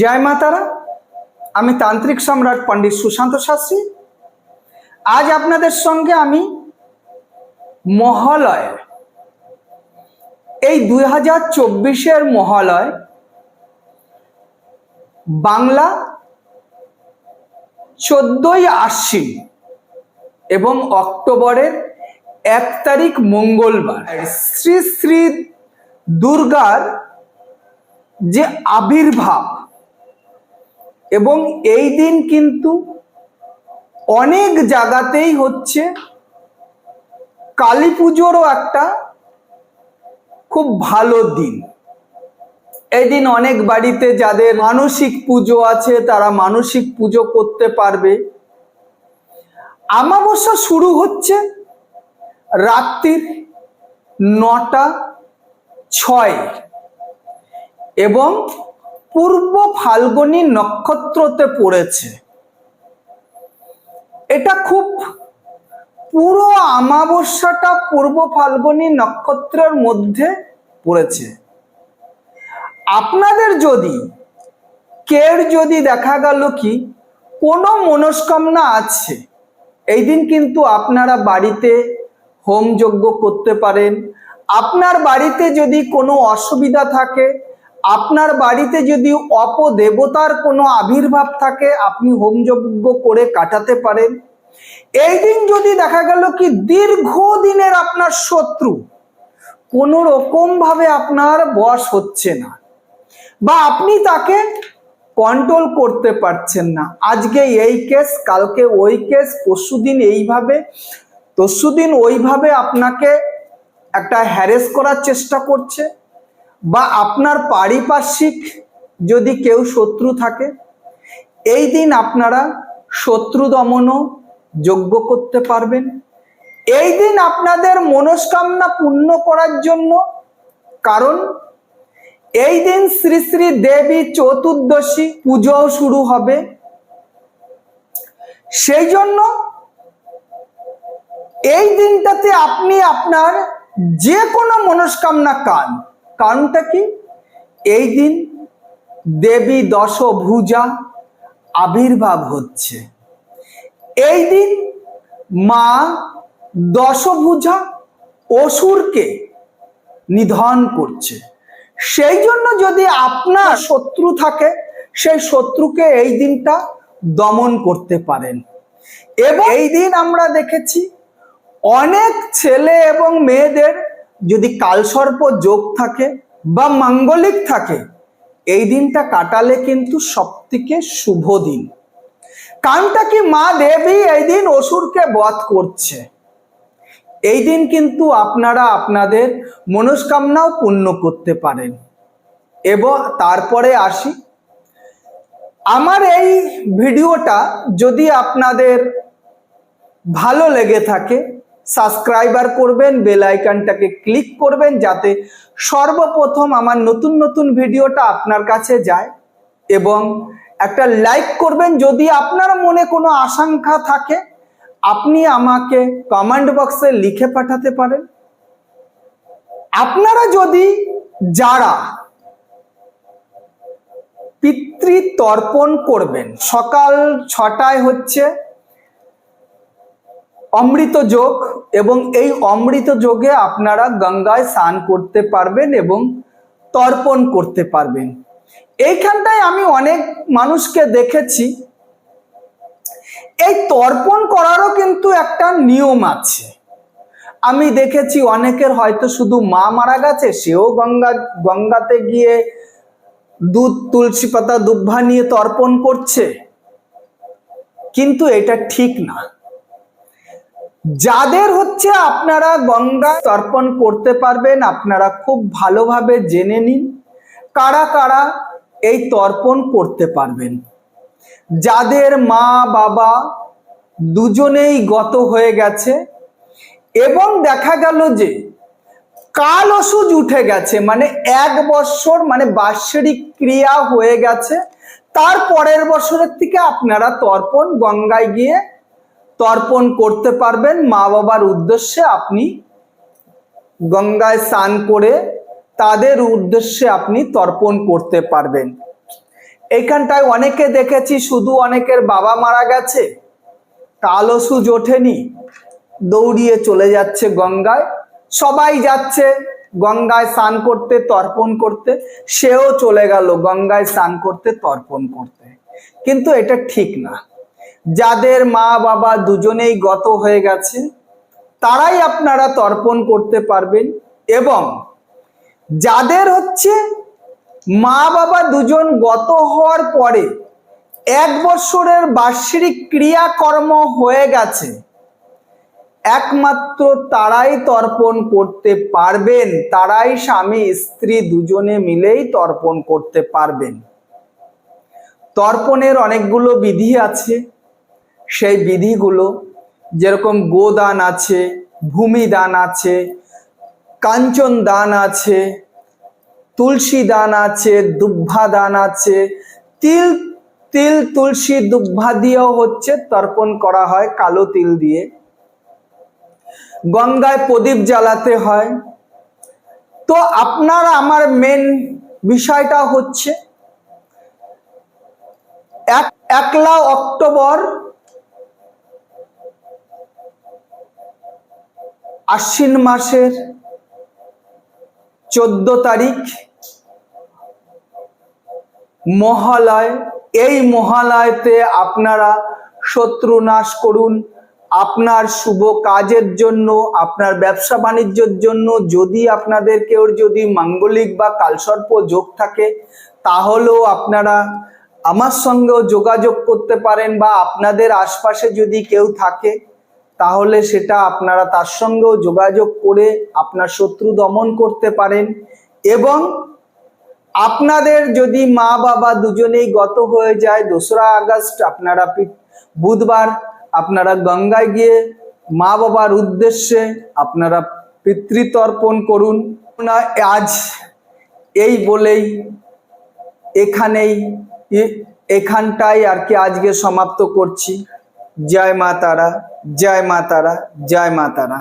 জয় মাতারা, আমি তান্ত্রিক সম্রাট পণ্ডিত সুশান্ত শাস্ত্রী। আজ আপনাদের সঙ্গে আমি মহালয়, এই দুই হাজার চব্বিশের মহালয়, বাংলা চোদ্দই আশ্বিন এবং অক্টোবরের এক তারিখ মঙ্গলবার। শ্রী শ্রী দুর্গার যে আবির্ভাব। এবং এই দিন কিন্তু অনেক জায়গাতেই হচ্ছে কালী পুজোরও একটা খুব ভালো দিন। এই দিন অনেক বাড়িতে যাদের মানসিক পুজো আছে, তারা মানসিক পুজো করতে পারবে। আমাবস্যা শুরু হচ্ছে রাত্রির নটা ছয়। এবং পূর্ব ফাল্গুনী নক্ষত্রতে পড়েছে। এটা খুব পুরো আমাবস্যাটা পূর্ব ফাল্গুনী নক্ষত্রের মধ্যে পড়েছে। আপনাদের যদি, কের যদি দেখা গেল কি, কোনো মনস্কামনা আছে, এই দিন কিন্তু আপনারা বাড়িতে হোম যজ্ঞ করতে পারেন। আপনার বাড়িতে যদি কোনো অসুবিধা থাকে আপনার বাড়িতে যদি অপদেবতার কোনো আবির্ভাব থাকে, আপনি হোম যজ্ঞ করে কাটাতে পারেন। এই দিন যদি দেখা গেল কি দীর্ঘদিনের আপনার শত্রু, কোনো রকম ভাবে আপনার বস হচ্ছে না বা আপনি তাকে কন্ট্রোল করতে পারছেন না। আজকে এই কেস কালকে ওই কেস পরশুদিন এইভাবে তরশুদিন ওইভাবে আপনাকে একটা হ্যারেস করার চেষ্টা করছে। বা আপনার পারিপার্শ্বিক যদি কেউ শত্রু থাকে, এই দিন আপনারা শত্রু দমনও যোগ্য করতে পারবেন। এই দিন আপনাদের মনস্কামনা পূর্ণ করার জন্য, কারণ এই দিন শ্রী শ্রী দেবী চতুর্দশী পুজো শুরু হবে। সেই জন্য এই দিনটাতে আপনি আপনার যে কোনো মনস্কামনা কান কারণটা কি? এই দিন দেবী দশভুজা আবির্ভাব হচ্ছে। এই দিন মা দশভুজা অসুরকে নিধন করছে। সেই জন্য যদি আপনার শত্রু থাকে, সেই শত্রুকে এই দিনটা দমন করতে পারেন। এবং এই দিন আমরা দেখেছি অনেক ছেলে এবং মেয়েদের যদি কালসর্প যোগ থাকে বা মাঙ্গলিক থাকে, এই দিনটা কাটালে কিন্তু সবথেকে শুভ দিন। কারণটা কি মা দেবী এই দিন অসুরকে বধ করছে? এই দিন কিন্তু আপনারা আপনাদের মনস্কামনাও পূর্ণ করতে পারেন। এবং তারপরে আসি। আমার এই ভিডিওটা যদি আপনাদের ভালো লেগে থাকে সাবস্ক্রাইবার করবেন, বেল আইকনটাকে ক্লিক করবেন যাতে সর্বপ্রথম আমার নতুন নতুন ভিডিওটা আপনার কাছে যায় এবং একটা লাইক করবেন যদি আপনার মনে কোনো আশঙ্কা থাকে, আপনি আমাকে কমেন্ট বক্সে লিখে পাঠাতে পারেন। আপনারা যদি যারা পিতৃ তর্পণ করবেন, সকাল ছটায় হচ্ছে অমৃত যোগ এবং এই অমৃত যোগে আপনারা গঙ্গায় স্নান করতে পারবেন এবং তর্পণ করতে পারবেন। এইখানটায় আমি অনেক মানুষকে দেখেছি। এই তর্পণ করারও কিন্তু একটা নিয়ম আছে। আমি দেখেছি অনেকের হয়তো শুধু মা মারা গেছে, সেও গঙ্গা, গঙ্গাতে গিয়ে দুধ, তুলসী পাতা দুব্ভা নিয়ে তর্পণ করছে। কিন্তু এটা ঠিক না। যাদের হচ্ছে আপনারা গঙ্গা তর্পণ করতে পারবেন, আপনারা খুব ভালোভাবে জেনে নিন কারা কারা এই তর্পণ করতে পারবেন। যাদের মা, বাবা দুজনেই গত হয়ে গেছে এবং দেখা গেল যে কাল ওষুধ উঠে গেছে মানে এক বছর মানে বাৎসরিক ক্রিয়া হয়ে গেছে, তার পরের বছরের থেকে আপনারা তর্পণ গঙ্গায় গিয়ে তর্পণ করতে পারবেন। মা বাবার উদ্দেশ্যে আপনি গঙ্গায় স্নান করে তাদের উদ্দেশ্যে আপনি তর্পণ করতে পারবেন। এইখানটায় অনেকে দেখেছি, শুধু অনেকের বাবা মারা গেছে। কালো সুজ ওঠেনি। দৌড়িয়ে চলে যাচ্ছে গঙ্গায়। সবাই যাচ্ছে গঙ্গায় স্নান করতে, তর্পণ করতে। সেও চলে গেল গঙ্গায় স্নান করতে, তর্পণ করতে। কিন্তু এটা ঠিক না। যাদের মা বাবা দুজনেই গত হয়ে গেছে, তারাই আপনারা তর্পণ করতে পারবেন এবং যাদের হচ্ছে মা বাবা দুজন গত হওয়ার পরে এক বছরের বার্ষিক ক্রিয়াকর্ম হয়ে গেছে, একমাত্র তারাই তর্পণ করতে পারবেন, তারাই স্বামী, স্ত্রী দুজনে মিলেই তর্পণ করতে পারবেন। তর্পণের অনেকগুলো বিধি আছে। সেই বিধিগুলো যেরকম গোদান আছে ভূমি দান আছে কাঞ্চন দান আছে তুলসী দান আছে দুব্ভা দান আছে, তিল তিল, তুলসী দুব্ভা দিয়েও হচ্ছে তর্পণ করা হয় কালো তিল দিয়ে। গঙ্গায় প্রদীপ জ্বালাতে হয়। তো আপনার আমার মেন বিষয়টা হচ্ছে, এক, একলা অক্টোবর আশ্বিন মাসের চোদ্দ তারিখ, মহালয়। এই মহালয়তে আপনারা শত্রু নাশ করুন। আপনার শুভ কাজের জন্য, আপনার ব্যবসা বাণিজ্যের জন্য যদি আপনাদের কেউ যদি মাঙ্গলিক বা কালসর্প যোগ থাকে, তাহলেও আপনারা আমার সঙ্গেও যোগাযোগ করতে পারেন বা আপনাদের আশপাশে যদি কেউ থাকে তাহলে সেটা আপনারা তার সঙ্গেও যোগাযোগ করে আপনার শত্রু দমন করতে পারেন এবং আপনাদের যদি মা বাবা দুজনেই গত হয়ে যায়, দোসরা আগস্ট আপনারা বুধবার আপনারা গঙ্গায় গিয়ে মা বাবার উদ্দেশ্যে আপনারা পিতৃতর্পণ করুন। আজ এই বলেই এখানেই এখানটাই আর কি আজকে সমাপ্ত করছি। জয় মা তারা। জয় মা তারা জয় মা তারা